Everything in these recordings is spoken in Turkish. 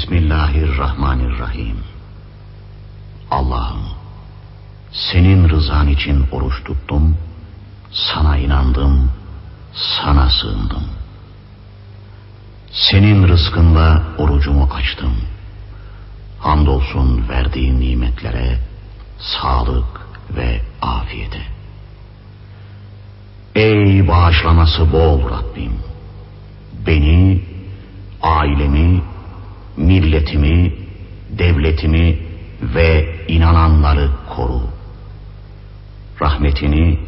Bismillahirrahmanirrahim. Allah'ım, senin rızan için oruç tuttum, sana inandım, sana sığındım. Senin rızkınla orucumu açtım. Hamdolsun verdiğin nimetlere, sağlık ve afiyete. Ey bağışlaması bol Rabbim! Beni, ailemi, milletimi, devletimi ve inananları koru. Rahmetini,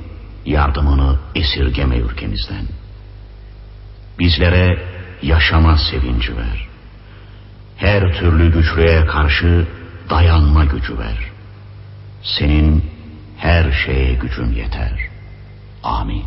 yardımını esirgeme ülkemizden. Bizlere yaşama sevinci ver. Her türlü güçlüğe karşı dayanma gücü ver. Senin her şeye gücün yeter. Amin.